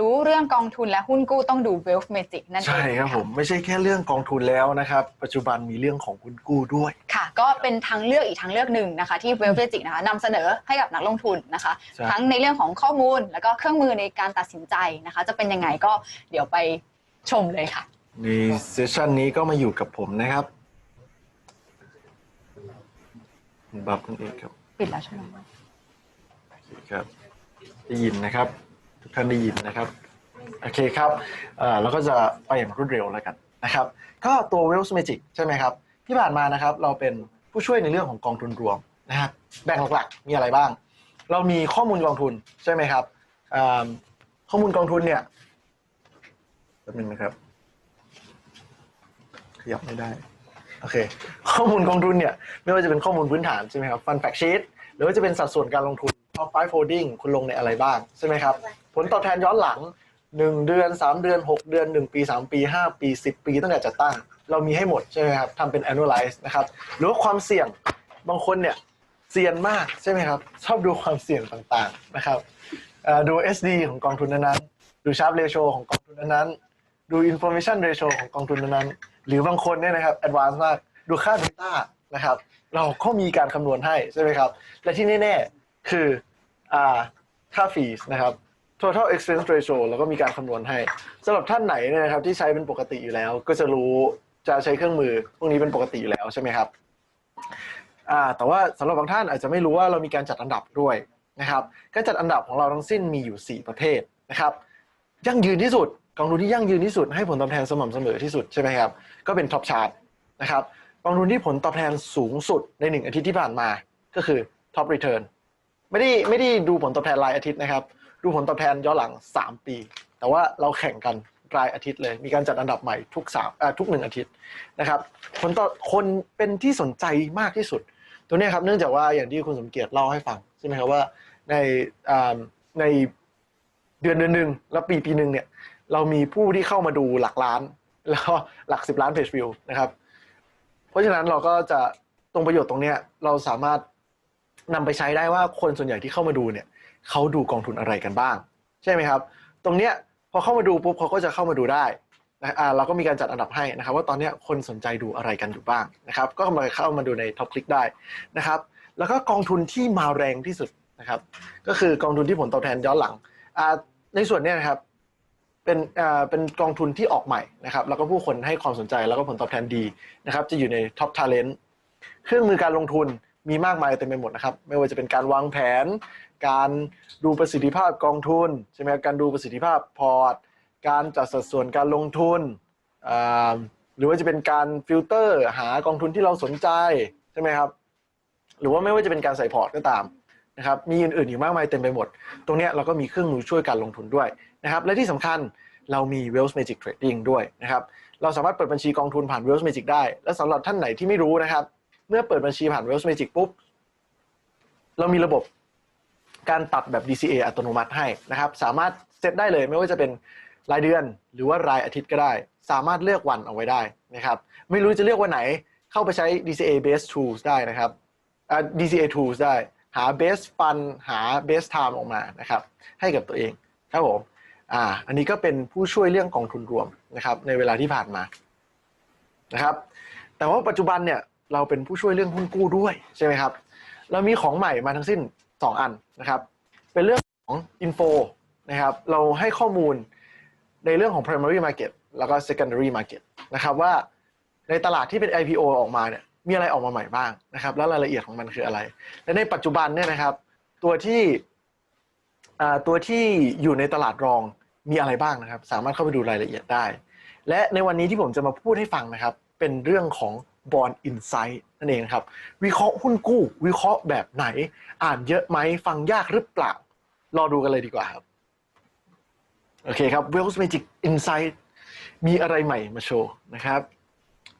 รู้เรื่องกองทุนและหุ้นกู้ต้องดู Wealth Magic นั่นเองใช่ครับผม ไม่ใช่แค่เรื่องกองทุนแล้วนะครับ ปัจจุบันมีเรื่องของหุ้นกู้ด้วย ค่ะ ก็เป็นทางเลือกอีกทางเลือกหนึ่งนะคะ ที่ Wealth Magic นะคะนำเสนอให้กับนักลงทุนนะคะใช่ทั้งในเรื่องของข้อมูลแล้วก็เครื่องมือในการตัดสินใจนะคะ จะเป็นยังไงก็เดี๋ยวไปชมเลยค่ะในเซสชันนี้ก็มาอยู่กับผมนะครับคุณบับนั่นเองครับ ปิดแล้วใช่ไหมโอเคครับได้ยินนะครับ ทุกท่านได้ยินนะครับโอเคครับอ่าแล้วก็จะไปอย่างรวดเร็วแล้วกันนะครับ ก็ตัว Wealth Magic ใช่ไหมครับ ที่ผ่านมานะครับเราเป็นผู้ช่วยในเรื่องของกองทุนรวมนะครับแบ่งหลักๆมีอะไรบ้าง เรามีข้อมูลกองทุนใช่ไหมครับข้อมูลกองทุนเนี่ยแป๊บนึงนะครับ ขยับไม่ได้โอเค ข้อมูลกองทุนเนี่ยไม่ว่าจะเป็นข้อมูลพื้นฐานใช่ไหมครับ Fund Fact Sheet หรือว่าจะเป็นสัดส่วนการลงทุน Top 5 Holding คุณลงในอะไรบ้าง ใช่ไหมครับ ผลตอบแทนย้อนหลัง 1 เดือน 3 เดือน 6 เดือน 1 ปี 3 ปี 5 ปี 10 ปีตั้งแต่จัดตั้ง เรามีให้หมดใช่ไหมครับทำเป็น annualize นะครับ หรือว่าความเสี่ยงบางคนเนี่ยเสี่ยงมากใช่ไหมครับ ชอบดูความเสี่ยงต่างๆนะครับเอ่อดู SD ของกองทุนนั้นๆดู Sharp Ratio ของกองทุนนั้นๆดู Information Ratio ของกองทุนนั้นๆหรือบางคนเนี่ยนะครับ advanced มากดูค่า Beta นะครับ เราก็มีการคำนวณให้ใช่ไหมครับ และที่แน่ๆ คืออ่าค่า fees นะครับ total expense ratio แล้วก็มีการคำนวณให้สำหรับท่านไหนเนี่ยนะครับที่ใช้เป็นปกติอยู่แล้ว ก็จะรู้จะใช้เครื่องมือพวกนี้เป็นปกติอยู่แล้วใช่ไหมครับอ่าแต่ว่าสำหรับบางท่านอาจจะไม่รู้ว่าเรามีการจัดอันดับด้วยนะครับการจัดอันดับของเราทั้งสิ้นมีอยู่ 4 ประเภทนะครับยั่งยืนที่สุดกองทุนที่ยั่งยืนที่สุดให้ผลตอบแทนสม่ำเสมอที่สุดใช่ไหมครับก็เป็นท็อปชาร์ตนะครับกองทุนที่ผลตอบแทนสูงสุดในหนึ่งอาทิตย์ที่ผ่านมาก็คือท็อปรีเทิร์น ไม่ได้ไม่ได้ดูผลตอบแทนรายอาทิตย์นะครับ ดูผลตอบแทนย้อนหลัง 3 ปี แต่ว่าเราแข่งกันรายอาทิตย์เลย มีการจัดอันดับใหม่ทุกสามอ่าทุกหนึ่งอาทิตย์นะครับผลต่อคนเป็นที่สนใจมากที่สุด ตัวเนี้ยครับเนื่องจากว่าอย่างที่คุณสมเกียรติเล่าให้ฟังใช่ไหมครับว่าในอ่าในเดือนเดือนหนึ่งแล้วปีปีหนึ่งเนี่ยเรามีผู้ที่เข้ามาดูหลักล้าน แล้วก็หลักสิบล้านเพจวิวนะครับ เพราะฉะนั้นเราก็จะตรงประโยชน์ตรงเนี้ยเราสามารถ นำไปใช้ได้ว่าคนส่วนใหญ่ที่เข้ามาดูเนี่ยเขาดูกองทุนอะไรกันบ้าง ใช่ไหมครับ ตรงเนี้ยพอเข้ามาดูปุ๊บเขาก็จะเข้ามาดูได้นะอ่าเราก็มีการจัดอันดับให้นะครับ ว่าตอนนี้คนสนใจดูอะไรกันอยู่บ้างนะครับ ก็มาเข้ามาดูในท็อปคลิกได้นะครับ แล้วก็กองทุนที่มาแรงที่สุดนะครับ ก็คือกองทุนที่ผลตอบแทนย้อนหลังอ่าในส่วนเนี้ยนะครับเป็นอ่าเป็นกองทุนที่ออกใหม่นะครับ แล้วก็ผู้คนให้ความสนใจแล้วก็ผลตอบแทนดีนะครับ จะอยู่ในท็อปท a เลนต์เครื่องมือการลงทุน มีมากมายเต็มไปหมดนะครับ ไม่ว่าจะเป็นการวางแผน การดูประสิทธิภาพกองทุนใช่ไหมการดูประสิทธิภาพพอร์ต การจัดสัดส่วนการลงทุน หรือว่าจะเป็นการฟิลเตอร์หากองทุนที่เราสนใจใช่ไหมครับ หรือว่าไม่ว่าจะเป็นการใส่พอร์ตก็ตามนะครับมีอื่นๆอีกมากมายเต็มไปหมด ตรงนี้เราก็มีเครื่องมือช่วยการลงทุนด้วยนะครับ และที่สำคัญเรามี Wealth Magic Trading ด้วยนะครับ เราสามารถเปิดบัญชีกองทุนผ่าน Wealth Magic ได้ และสำหรับท่านไหนที่ไม่รู้นะครับ เมื่อเปิดบัญชีผ่าน Wealth Magic ปุ๊บ เรามีระบบการตัดแบบ DCA อัตโนมัติให้นะครับ สามารถเซตได้เลยไม่ว่าจะเป็นรายเดือนหรือว่ารายอาทิตย์ก็ได้ สามารถเลือกวันเอาไว้ได้นะครับ ไม่รู้จะเลือกวันไหนเข้าไปใช้ DCA based tools ได้นะครับ DCA tools ได้หา best fund หา best time ออกมานะครับ ให้กับตัวเองครับผมอ่าอันนี้ก็เป็นผู้ช่วยเรื่องกองทุนรวมนะครับ ในเวลาที่ผ่านมานะครับ แต่ว่าปัจจุบันเนี่ย เราเป็นผู้ช่วยเรื่องหุ้นกู้ด้วยใช่ไหมครับ เรามีของใหม่มาทั้งสิ้น 2 อันนะครับ เป็นเรื่องของ info นะครับ เราให้ข้อมูลในเรื่องของ primary market แล้วก็ secondary market นะครับว่าในตลาดที่เป็น IPO ออกมาเนี่ยมีอะไรออกมาใหม่บ้างนะครับ แล้วรายละเอียดของมันคืออะไร และในปัจจุบันเนี่ยนะครับ ตัวที่ตัวที่อยู่ในตลาดรองมีอะไรบ้างนะครับ สามารถเข้าไปดูรายละเอียดได้ และในวันนี้ที่ผมจะมาพูดให้ฟังนะครับ เป็นเรื่องของ Bond Insight นั่นเองครับ วิเคราะห์หุ้นกู้ วิเคราะห์แบบไหน อ่านเยอะไหมฟังยากหรือเปล่า รอดูกันเลยดีกว่าครับ โอเคครับ Wealth Magic Insight มีอะไรใหม่มาโชว์นะครับ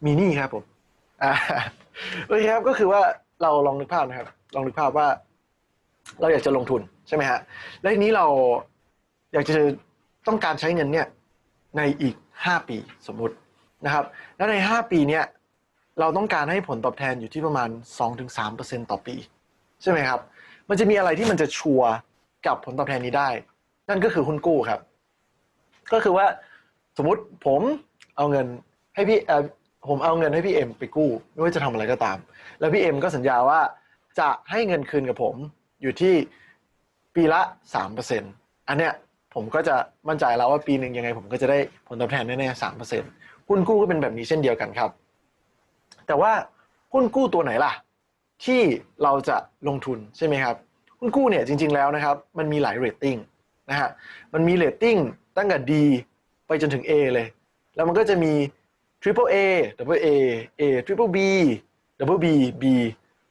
มีนี่ครับผมโอเคครับก็คือว่าเราลองนึกภาพนะครับ ลองนึกภาพว่า เราอยากจะลงทุนใช่ไหมฮะและทีนี้เราอยากจะต้องการใช้เงินเนี่ยในอีก 5 ปีสมมุตินะครับ แล้วใน 5 ปีเนี่ย เราต้องการให้ผลตอบแทนอยู่ที่ประมาณ 2-3%ต่อปี ใช่ไหมครับ มันจะมีอะไรที่มันจะชัวร์กับผลตอบแทนนี้ได้ นั่นก็คือหุ้นกู้ครับ ก็คือว่าสมมุติผมเอาเงินให้พี่เออผมเอาเงินให้พี่เอ็มไปกู้ ไม่ว่าจะทำอะไรก็ตาม แล้วพี่เอ็มก็สัญญาว่าจะให้เงินคืนกับผมอยู่ที่ปีละสามเปอร์เซ็นอันเนี้ยผมก็จะมั่นใจแล้วว่าปีหนึ่งยังไง ผมก็จะได้ผลตอบแทนแน่ๆสามเปอร์เซ็นหุ้นกู้ก็เป็นแบบนี้เช่นเดียวกันครับ แต่ว่าหุ้นกู้ตัวไหนล่ะ ที่เราจะลงทุนใช่ไหมครับหุ้นกู้เนี่ยจริง ๆแล้วนะครับมันมีหลายเรตติ้งนะฮะมันมีเรตติ้งตั้งแต่ D ไปจนถึง A เลย แล้วมันก็จะมี Triple A Double A A Triple B Double B B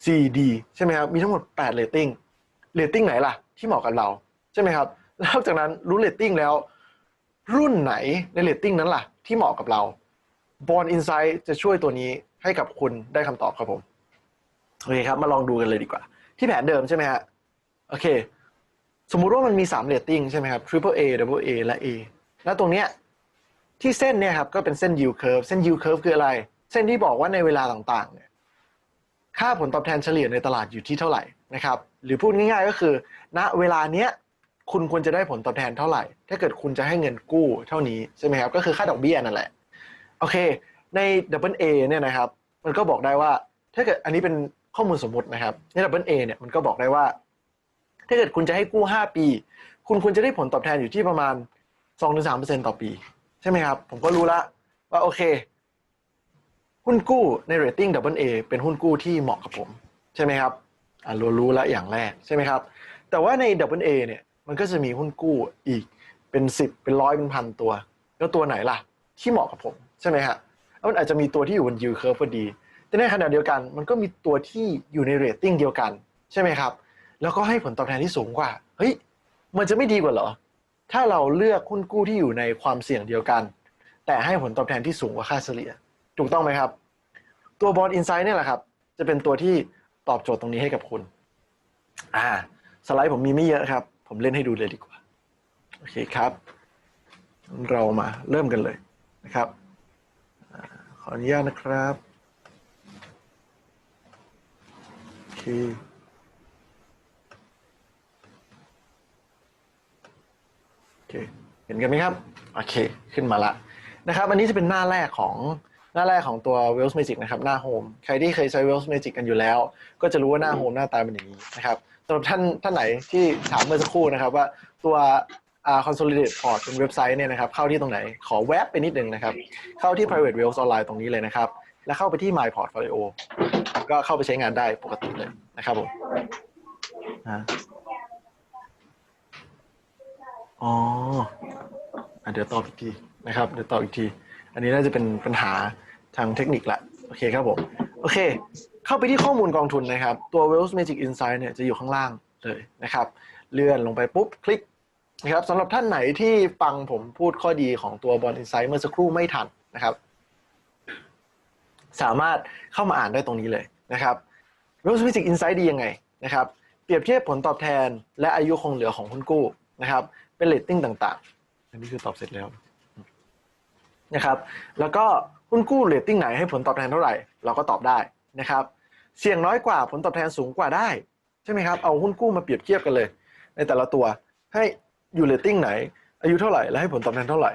C D ใช่ไหมครับมีทั้งหมด8เรตติ้งเรตติ้งไหนล่ะ ที่เหมาะกับเราใช่ไหมครับนอกจากนั้นรู้เรตติ้งแล้ว รุ่นไหนในเรตติ้งนั้นล่ะ ที่เหมาะกับเรา Bond Insight จะช่วยตัวนี้ ให้กับคุณได้คำตอบครับผมโอเคครับ มาลองดูกันเลยดีกว่า ที่แผนเดิมใช่ไหมฮะโอเค สมมุติว่ามันมี3เรตติ้งใช่ไหมครับ Triple A Double A และ A แล้วตรงเนี้ยที่เส้นเนี่ยครับก็เป็นเส้น yield curve เส้น yield curve คืออะไร เส้นที่บอกว่าในเวลาต่างๆเนี่ยค่าผลตอบแทนเฉลี่ยในตลาดอยู่ที่เท่าไหร่นะครับหรือพูดง่ายๆก็คือ ณเวลาเนี้ยคุณควรจะได้ผลตอบแทนเท่าไหร่ ถ้าเกิดคุณจะให้เงินกู้เท่านี้ใช่ไหมครับ ก็คือค่าดอกเบี้ยนั่นแหละ โอเค ใน Double A เนี่ยนะครับ มันก็บอกได้ว่า ถ้าเกิดอันนี้เป็นข้อมูลสมมตินะครับ ใน Double A เนี่ยมันก็บอกได้ว่า ถ้าเกิดคุณจะให้กู้ 5 ปี คุณควรจะได้ผลตอบแทนอยู่ที่ประมาณ 2-3%ต่อปี ใช่ไหมครับ ผมก็รู้ละว่าโอเค หุ้นกู้ในเรตติ้ง Double A เป็นหุ้นกู้ที่เหมาะกับผม ใช่ไหมครับอ่ารู้รู้ละอย่างแรกใช่ไหมครับ แต่ว่าใน Double A เนี่ยมันก็จะมีหุ้นกู้อีกเป็น 10 เป็นร้อยเป็นพันตัว แล้วตัวไหนล่ะ ที่เหมาะกับผมใช่ไหมฮะ แล้วมันอาจจะมีตัวที่อยู่บน yield curve พอดี แต่ในขณะเดียวกัน มันก็มีตัวที่อยู่ในเรตติ้งเดียวกัน ใช่ไหมครับ แล้วก็ให้ผลตอบแทนที่สูงกว่า เฮ้ย มันจะไม่ดีกว่าเหรอ ถ้าเราเลือกหุ้นกู้ที่อยู่ในความเสี่ยงเดียวกัน แต่ให้ผลตอบแทนที่สูงกว่าค่าเฉลี่ย ถูกต้องไหมครับ ตัว Bond Insight เนี่ยแหละครับ จะเป็นตัวที่ตอบโจทย์ตรงนี้ให้กับคุณ อ่า สไลด์ผมมีไม่เยอะครับ ผมเล่นให้ดูเลยดีกว่า โอเคครับ เรามาเริ่มกันเลยนะครับ อ่าขออนุญาตนะครับ โอเค โอเค เห็นกันไหมครับ โอเค ขึ้นมาละนะครับ อันนี้จะเป็นหน้าแรกของหน้าแรกของตัว Wells Magic นะครับ หน้าโฮมใครที่เคยใช้ Wells Magic กันอยู่แล้ว ก็จะรู้ว่าหน้าโฮมหน้าตาเป็นอย่างนี้นะครับสำหรับท่านท่านไหนที่ถามเมื่อสักครู่นะครับว่าตัว consolidate port เป็นเว็บไซต์เนี่ยนะครับเข้าที่ตรงไหนขอแวบไปนิดนึงนะครับ เข้าที่ private wealth online ตรงนี้เลยนะครับ แล้วเข้าไปที่ my portfolio ก็เข้าไปใช้งานได้ปกติเลยนะครับผมอ๋ออเดี๋ยวตอบอีกทีนะครับเดี๋ยวตอบอีกที อันนี้น่าจะเป็นปัญหาทางเทคนิคละโอเคครับผมโอเค เข้าไปที่ข้อมูลกองทุนนะครับ ตัว Wealth Magic Insight เนี่ยจะอยู่ข้างล่างเลยนะครับ เลื่อนลงไปปุ๊บ คลิก นะครับสำหรับท่านไหนที่ฟังผมพูดข้อดีของตัว Bond Insight เมื่อสักครู่ไม่ทันนะครับ สามารถเข้ามาอ่านได้ตรงนี้เลยนะครับ Wealth Magic Insight ดียังไงนะครับเปรียบเทียบผลตอบแทน และอายุคงเหลือของหุ้นกู้นะครับ เป็นเรตติ้งต่างๆ อันนี้คือตอบเสร็จแล้วนะครับแล้วก็หุ้นกู้เรตติ้งไหนให้ผลตอบแทนเท่าไหร่เราก็ตอบได้นะครับ เสี่ยงน้อยกว่าผลตอบแทนสูงกว่าได้ ใช่ไหมครับ เอาหุ้นกู้มาเปรียบเทียบกันเลย ในแต่ละตัวให้ อยู่เรตติ้งไหน อายุเท่าไหร่ และให้ผลตอบแทนเท่าไหร่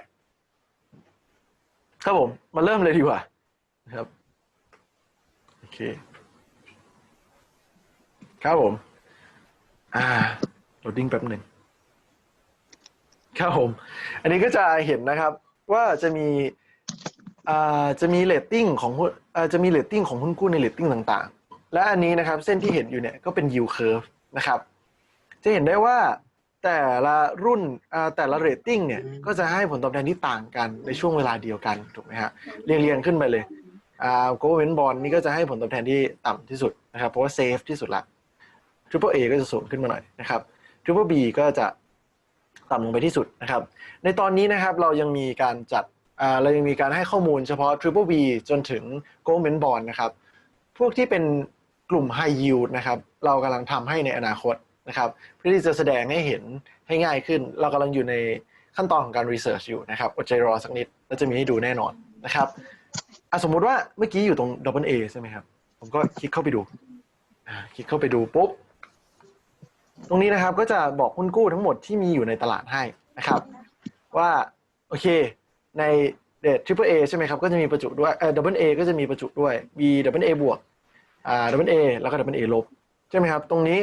ครับผม มาเริ่มเลยดีกว่านะครับโอเคครับผม อ่าโหลดดิ้งแป๊บหนึ่งครับผม อันนี้ก็จะเห็นนะครับ ว่าจะมีอ่าจะมีเรตติ้งของหุ้นอ่าจะมีเรตติ้งของหุ้นกู้ในเรตติ้งต่าง ๆ และอันนี้นะครับ เส้นที่เห็นอยู่เนี่ยก็เป็น yield curve นะครับ จะเห็นได้ว่า แต่ละรุ่นอ่าแต่ละเรตติ้งเนี่ยก็จะให้ผลตอบแทนที่ต่างกันในช่วงเวลาเดียวกันถูกไหมฮะเรียงเรียงๆขึ้นไปเลยอ่า government bond นี่ก็จะให้ผลตอบแทนที่ต่ำที่สุดนะครับเพราะว่า safe ที่สุดละ triple A ก็จะสูงขึ้นมาหน่อยนะครับ triple B ก็จะต่ำลงไปที่สุดนะครับ ในตอนนี้นะครับเรายังมีการจัดอ่าเรายังมีการให้ข้อมูลเฉพาะ triple B จนถึง government bond นะครับ พวกที่เป็นกลุ่ม high yield นะครับ เรากำลังทำให้ในอนาคต นะครับเพื่อที่จะแสดงให้เห็นให้ง่ายขึ้น เรากำลังอยู่ในขั้นตอนของการ research อยู่นะครับอดใจรอสักนิดแล้วจะมีให้ดูแน่นอนนะครับอะสมมุติว่าเมื่อกี้อยู่ตรง double A ใช่ไหมครับ ผมก็คลิกเข้าไปดูคลิกเข้าไปดูปุ๊บ ตรงนี้นะครับก็จะบอกหุ้นกู้ทั้งหมดที่มีอยู่ในตลาดให้นะครับ ว่า โอเค ในเดท triple A ใช่ไหมครับ ก็จะมีประจุด้วยเอ่อ double A ก็จะมีประจุด้วย B double A บวกอ่า double A แล้วก็ double A ลบ ใช่ไหมครับ ตรงนี้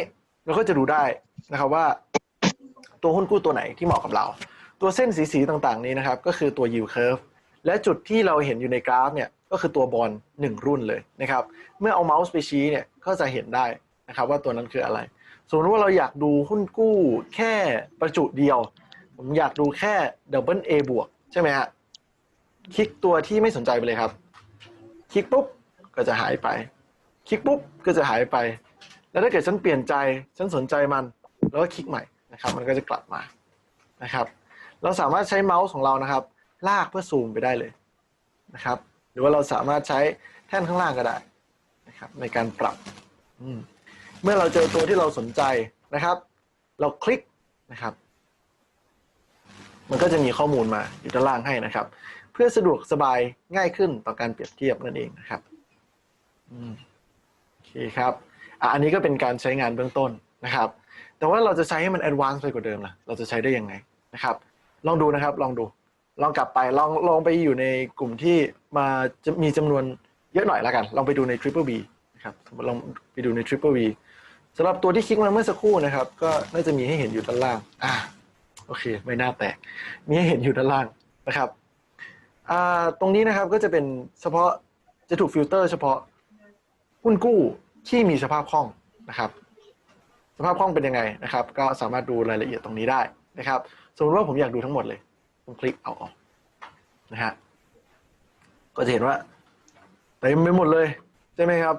เราก็จะดูได้นะครับว่า ตัวหุ้นกู้ตัวไหนที่เหมาะกับเรา ตัวเส้นสีๆต่างๆ นี้นะครับ ก็คือตัว yield curve และจุดที่เราเห็นอยู่ในกราฟเนี่ยก็คือตัวบอลหนึ่งรุ่นเลยนะครับ เมื่อเอาเมาส์ไปชี้เนี่ยก็จะเห็นได้นะครับว่าตัวนั้นคืออะไร สมมติว่าเราอยากดูหุ้นกู้แค่ประจุเดียว ผมอยากดูแค่ double A บวกใช่ไหมฮะคลิกตัวที่ไม่สนใจไปเลยครับ คลิกปุ๊บก็จะหายไป คลิกปุ๊บก็จะหายไป แล้วถ้าเกิดฉันเปลี่ยนใจฉันสนใจมัน แล้วก็คลิกใหม่นะครับ มันก็จะกลับมานะครับ เราสามารถใช้เมาส์ของเรานะครับ ลากเพื่อซูมไปได้เลยนะครับ หรือว่าเราสามารถใช้แท่นข้างล่างก็ได้นะครับ ในการปรับอืเมื่อเราเจอตัวที่เราสนใจนะครับ เราคลิกนะครับ มันก็จะมีข้อมูลมาอยู่ด้านล่างให้นะครับ เพื่อสะดวกสบายง่ายขึ้นต่อการเปรียบเทียบนั่นเองนะครับอืมโอเคครับ อะอันนี้ก็เป็นการใช้งานเบื้องต้นนะครับ แต่ว่าเราจะใช้ให้มันแอดวานซ์ไปกว่าเดิมล่ะ เราจะใช้ได้ยังไงนะครับ ลองดูนะครับ ลองดู ลองกลับไป ลองลองไปอยู่ในกลุ่มที่มาจะมีจำนวนเยอะหน่อยแล้วกัน ลองไปดูใน Triple B นะครับ ลองไปดูใน Triple B สำหรับตัวที่คลิกมาเมื่อสักครู่นะครับ ก็น่าจะมีให้เห็นอยู่ด้านล่าง อ่า โอเค ไม่น่าแตก มีให้เห็นอยู่ด้านล่างนะครับอ่าตรงนี้นะครับก็จะเป็นเฉพาะจะถูกฟิลเตอร์เฉพาะหุ้นกู้ ที่มีสภาพคล่องนะครับ สภาพคล่องเป็นยังไงนะครับ ก็สามารถดูรายละเอียดตรงนี้ได้นะครับ สมมติว่าผมอยากดูทั้งหมดเลย ผมคลิกเอาออกนะฮะก็จะเห็นว่าเต็มไปหมดเลยใช่ไหมครับ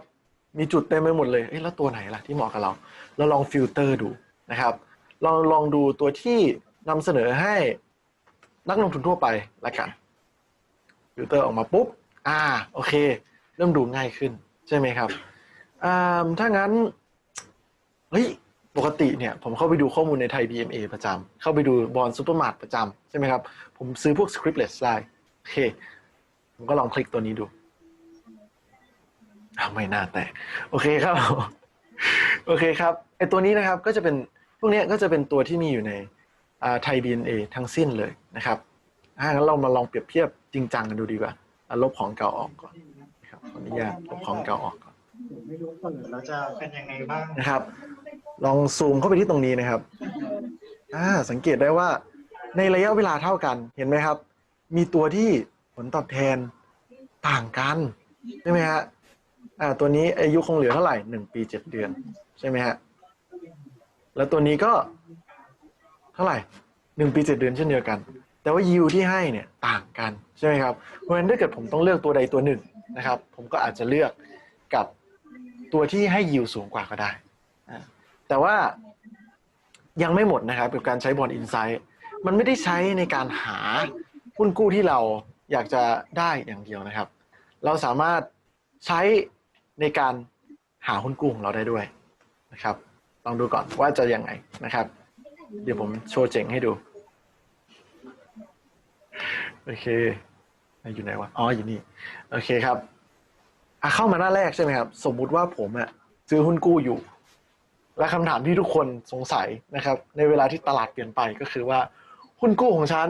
มีจุดเต็มไปหมดเลยเอ้ยแล้วตัวไหนล่ะที่เหมาะกับเราเราลองฟิลเตอร์ดูนะครับ ลองลองดูตัวที่นำเสนอให้นักลงทุนทั่วไปละกันฟิลเตอร์ออกมาปุ๊บ อ่า โอเค เริ่มดูง่ายขึ้น ใช่ไหมครับ อ่าถ้างั้น เฮ้ย ปกติเนี่ย ผมเข้าไปดูข้อมูลในไทย BMA ประจำ เข้าไปดูบอลซูเปอร์มาร์ทประจำ ใช่ไหมครับ ผมซื้อพวก scriptless ได้ โอเค ผมก็ลองคลิกตัวนี้ดูไม่น่าแตก โอเคครับ โอเคครับ ไอตัวนี้นะครับ ก็จะเป็น พวกนี้ก็จะเป็นตัวที่มีอยู่ในไทย BNA ทั้งสิ้นเลยนะครับอ่างั้นเรามาลองเปรียบเทียบจริงจังกันดูดีกว่าอะลบของเก่าออกก่อนนะครับขออนุญาตลบของเก่าออกก ไม่รู้เปิดแล้วจะเป็นยังไงบ้างนะครับ ลองซูมเข้าไปที่ตรงนี้นะครับอ่าสังเกตได้ว่าในระยะเวลาเท่ากันเห็นไหมครับ มีตัวที่ผลตอบแทนต่างกันใช่ไหมฮะอ่าตัวนี้อายุคงเหลือเท่าไหร่หนึ่งปีเจ็ดเดือนใช่ไหมฮะแล้วตัวนี้ก็เท่าไหร่หนึ่งปีเจ็ดเดือนเช่นเดียวกัน แต่ว่ายิวที่ให้เนี่ยต่างกันใช่ไหมครับเพราะฉะนั้นถ้าเกิดผมต้องเลือกตัวใดตัวหนึ่งนะครับ ผมก็อาจจะเลือกกับ ตัวที่ให้ยิวสูงกว่าก็ได้แต่ว่ายังไม่หมดนะครับกับการใช้บอลอินไซต์มันไม่ได้ใช้ในการหาหุ้นกู้ที่เราอยากจะได้อย่างเดียวนะครับ เราสามารถใช้ในการหาหุ้นกู้ของเราได้ด้วยนะครับลองดูก่อนว่าจะยังไงนะครับ เดี๋ยวผมโชว์เจ๋งให้ดูโอเคอยู่ไหนวะอ๋ออยู่นี่โอเคครับ อะเข้ามาหน้าแรกใช่ไหมครับ สมมุติว่าผมอะซื้อหุ้นกู้อยู่ และคำถามที่ทุกคนสงสัยนะครับ ในเวลาที่ตลาดเปลี่ยนไปก็คือว่า หุ้นกู้ของฉัน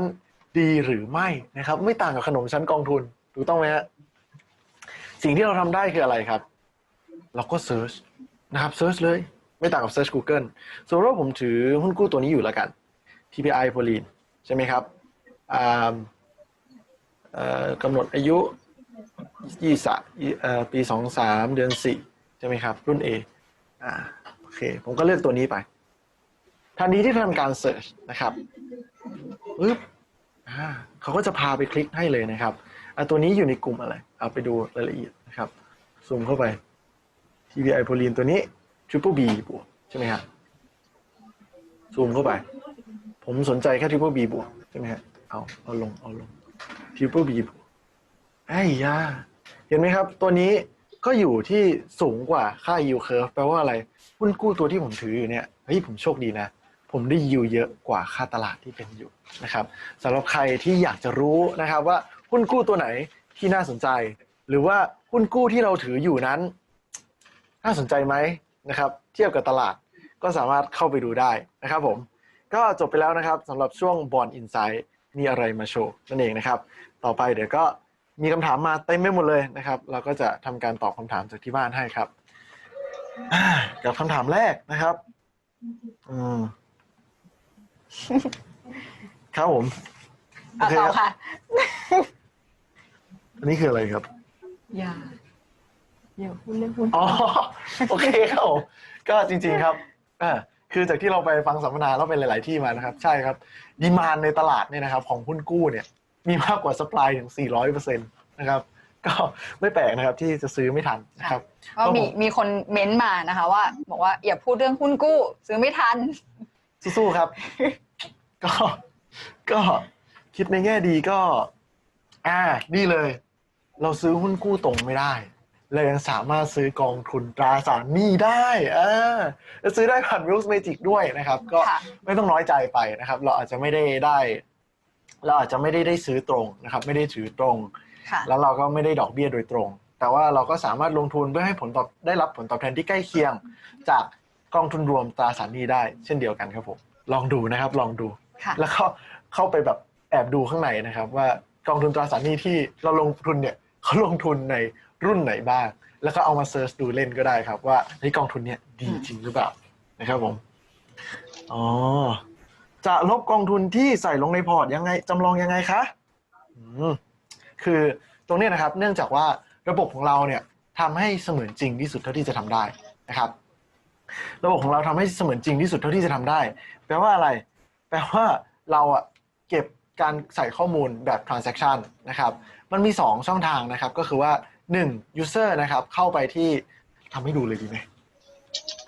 ดีหรือไม่นะครับ ไม่ต่างกับขนมชั้นกองทุนถูกต้องไหมฮะสิ่งที่เราทำได้คืออะไรครับ เราก็เซิร์ชนะครับเซิร์ชเลย ไม่ต่างกับเซิร์ช Google สมมติว่าผมถือหุ้นกู้ตัวนี้อยู่แล้วกัน TPI โพลีนใช่ไหมครับกำหนดอายุ ยี่สปีสองสามเดือนสี่ใช่ไหมครับ รุ่น A อ่าโอเค ผมก็เลือกตัวนี้ไป ทันทีที่ทำการเสิร์ชนะครับปึ๊บอ่าเขาก็จะพาไปคลิกให้เลยนะครับอะตัวนี้อยู่ในกลุ่มอะไร เอาไปดูรายละเอียดนะครับ ซูมเข้าไป TBI โพลีนตัวนี้ Triple B บวกใช่ไหมฮะซูมเข้าไป ผมสนใจแค่ Triple B บวกใช่ไหมฮะเอาเอาลงเอาลง Triple B บวก ไอ้ยาเห็นไหมครับ ตัวนี้ก็อยู่ที่สูงกว่าค่า yield curve แปลว่าอะไรหุ้นกู้ตัวที่ผมถืออยู่เนี่ยเฮ้ยผมโชคดีนะ ผมได้ yield เยอะกว่าค่าตลาดที่เป็นอยู่นะครับสำหรับใครที่อยากจะรู้นะครับว่าหุ้นกู้ตัวไหนที่น่าสนใจ หรือว่าหุ้นกู้ที่เราถืออยู่นั้น น่าสนใจไหมนะครับ เทียบกับตลาดก็สามารถเข้าไปดูได้นะครับผมก็จบไปแล้วนะครับสำหรับช่วงบอลอินไซ h ์มีอะไรมาโชว์นั่นเองนะครับ ต่อไปเดี๋ยวก็ มีคำถามมาเต็มไปหมดเลยนะครับ เราก็จะทำการตอบคำถามจากที่บ้านให้ครับอ่ากับคำถามแรกนะครับ อืมครับผมโอเอาเคต่อครับค่ะ อันนี้คืออะไรครับ อย่าอย่าพูดเรื่องหุ้นอ๋อโอเคครับผมก็จริง ๆครับอ่าคือจากที่เราไปฟังสัมมนาแล้วไปหลาย ๆ ที่มานะครับ ใช่ครับดีมานในตลาดเนี่ยนะครับ ของหุ้นกู้เนี่ย มีมากกว่าสปายถึง 400เปอร์เซ็นต์นะครับก็ไม่แปลกนะครับที่จะซื้อไม่ทันนะครับก็มีมีคนเม้นต์มานะคะว่า บอกว่าอย่าพูดเรื่องหุ้นกู้ ซื้อไม่ทัน สู้ๆครับ ก็ก็คิดในแง่ดีก็ อ่านี่เลย เราซื้อหุ้นกู้ตรงไม่ได้เรายังสามารถซื้อกองทุนตราสารหนี้ได้อ่าและซื้อได้ผ่าน Wills Magic ด้วยนะครับ ก็ค่ะไม่ต้องน้อยใจไปนะครับ เราอาจจะไม่ได้ได้ เราอาจจะไม่ได้ได้ซื้อตรงนะครับ ไม่ได้ถือตรงค่ะแล้วเราก็ไม่ได้ดอกเบี้ยโดยตรง แต่ว่าเราก็สามารถลงทุนเพื่อให้ผลตอบได้รับผลตอบแทนที่ใกล้เคียง จากกองทุนรวมตราสารหนี้ได้ เช่นเดียวกันครับผมลองดูนะครับลองดูค่ะแล้วก็เข้าไปแบบแอบดูข้างในนะครับ ว่ากองทุนตราสารหนี้ที่เราลงทุนเนี่ยเขาลงทุนในรุ่นไหนบ้าง แล้วก็เอามาเซิร์ชดูเล่นก็ได้ครับ ว่าเฮ้ยกองทุนเนี่ยดีจริงหรือเปล่านะครับผมอ๋อ จะลบกองทุนที่ใส่ลงในพอร์ตยังไงจำลองยังไงคะคือตรงนี้นะครับ เนื่องจากว่าระบบของเราเนี่ยทำให้เสมือนจริงที่สุดเท่าที่จะทำได้นะครับ ระบบของเราทำให้เสมือนจริงที่สุดเท่าที่จะทำได้ แปลว่าอะไร แปลว่าเราอะเก็บการใส่ข้อมูลแบบ transaction นะครับ มันมี 2 ช่องทางนะครับ ก็คือว่า 1 user นะครับ เข้าไปที่ทำให้ดูเลยดีไหม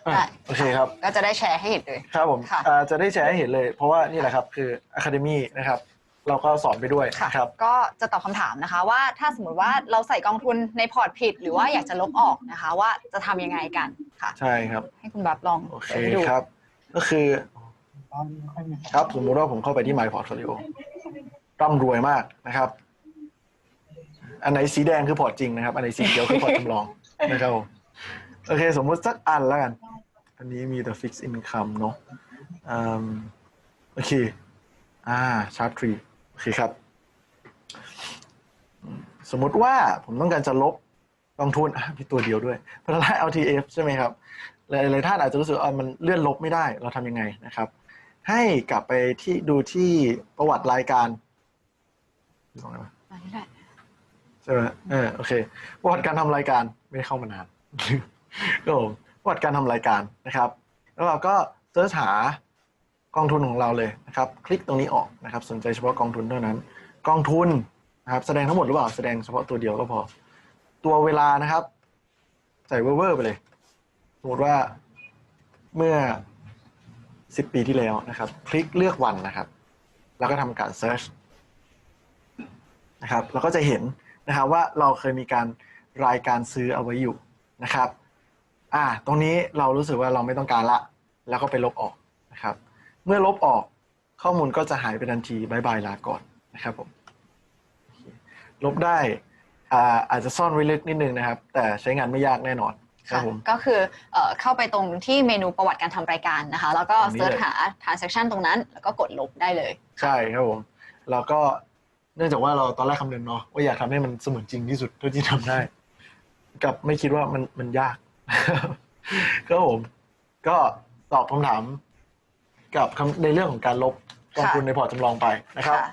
อะได้โอเคครับ ก็จะได้แชร์ให้เห็นเลย ครับผมค่ะ อ่าจะได้แชร์ให้เห็นเลย เพราะว่านี่แหละครับคือ Academy นะครับ เราก็สอนไปด้วยค่ะนะครับ ก็จะตอบคำถามนะคะว่าถ้าสมมติว่าเราใส่กองทุนในพอร์ตผิด หรือว่าอยากจะลบออกนะคะ ว่าจะทำยังไงกันค่ะ ใช่ครับ ให้คุณบับลองโอเคปิดให้ดูครับ ก็คือตอนไม่ค่อยมีครับสมมติว่าผมเข้าไปที่ My Portfolio ร่ำรวยมากนะครับ อันไหนสีแดงคือพอร์ตจริงนะครับ อันไหนสีเขียวคือพอร์ตจำลองนะครับผม โอเค สมมุติสักอันแล้วกัน อันนี้มีแต่ fixed income เนอะอืมโอเค อ่า chart tree โอเคครับ สมมุติว่าผมต้องการจะลบกองทุนอะมีตัวเดียวด้วยเพราะละ LTF ใช่ไหมครับหลายๆท่านอาจจะรู้สึกว่ามันเลื่อนลบไม่ได้เราทำยังไงนะครับ ให้กลับไปที่ดูที่ประวัติรายการอยู่ตรงไหนวะอันนี้แหละใช่ไหมเออโอเคประวัติการทำรายการไม่ได้เข้ามานาน ก็ผมประวัติการทำรายการนะครับ แล้วเราก็เสิร์ชหากองทุนของเราเลยนะครับ คลิกตรงนี้ออกนะครับ สนใจเฉพาะกองทุนเท่านั้น กองทุนนะครับ แสดงทั้งหมดหรือเปล่าแสดงเฉพาะตัวเดียวก็พอ ตัวเวลานะครับ ใส่เวอร์ไปเลยสมมติว่าเมื่อ 10 ปีที่แล้วนะครับ คลิกเลือกวันนะครับ แล้วก็ทำการเซิร์ชนะครับเราก็จะเห็นนะครับว่าเราเคยมีการรายการซื้อเอาไว้อยู่นะครับ อ่า ตรงนี้เรารู้สึกว่าเราไม่ต้องการละ แล้วก็ไปลบออกนะครับ เมื่อลบออกข้อมูลก็จะหายไปทันทีบายบายลาก่อนนะครับผมโอเคลบได้อ่าอาจจะซ่อนไว้ลึกนิดนึงนะครับ แต่ใช้งานไม่ยากแน่นอนครัค่ะบผมก็คือเอ่อเข้าไปตรงที่เมนูประวัติการทำรายการนะคะ แล้วก็ตรงนี้เสิร์ชเลยหา transaction ตรงนั้น แล้วก็กดลบได้เลย ใช่ครับผม แล้วก็เนื่องจากว่าเราตอนแรกคำนึงเนาะว่าอยากทำให้มันเสมือนจริงที่สุดเท่าที่ทำได้ กับไม่คิดว่ามันมันยาก ครับผมก็ตอบคำถามกับคำในเรื่องของการลบกองทุนในพอร์ตจำลองไปนะครับค่ะ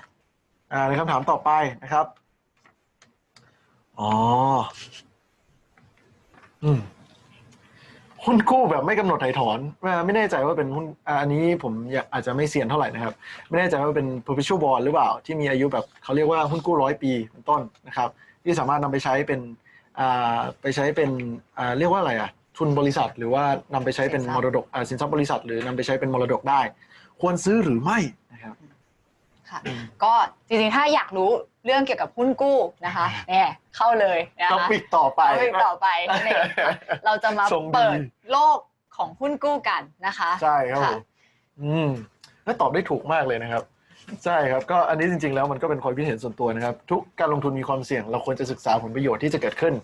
อ่าในคำถามต่อไปนะครับ อ๋อ อืมหุ้นกู้แบบไม่กำหนดถ่ายถอนอ่าไม่แน่ใจว่าเป็นหุ้นอ่าอันนี้ผมอยากอาจจะไม่เซียนเท่าไหร่นะครับ ไม่แน่ใจว่าเป็น perpetual bond หรือเปล่า ที่มีอายุแบบเขาเรียกว่าหุ้นกู้ร้อยปีเป็นต้นนะครับ ที่สามารถนำไปใช้เป็นอ่า ไปใช้เป็นอ่าเรียกว่าอะไรอะทุนบริษัทหรือว่านำไปใช้เป็นสินทมรัพย์รดกอ่าสินทรัพย์บริษัท หรือนำไปใช้เป็นมรดกได้ ควรซื้อหรือไม่นะครับค่ะก็จริงๆ ถ้าอยากรู้เรื่องเกี่ยวกับหุ้นกู้นะคะเนี่ยเข้าเลยนะท็อคะปิกต่อไปเอาไปต่อไปนั่นเองค่ะเราจะมาทรงดีเปิดโลกของหุ้นกู้กันนะคะ ใช่ครับผค่ะมอืมแล้วตอบได้ถูกมากเลยนะครับ ใช่ครับก็อันนี้จริง ๆ แล้วมันก็เป็นความคิดเห็นส่วนตัวนะครับ ทุกการลงทุนมีความเสี่ยง เราควรจะศึกษาผลประโยชน์ที่จะเกิดขึ้น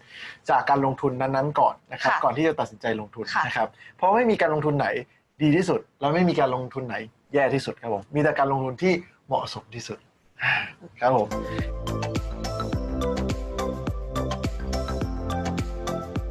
จากการลงทุนนั้นๆก่อนนะครับ ค่ะก่อนที่จะตัดสินใจลงทุนค่ะ นะครับเพราะไม่มีการลงทุนไหนดีที่สุด แล้วไม่มีการลงทุนไหนแย่ที่สุดครับผมมีแต่การลงทุนที่เหมาะสมที่สุดครับผม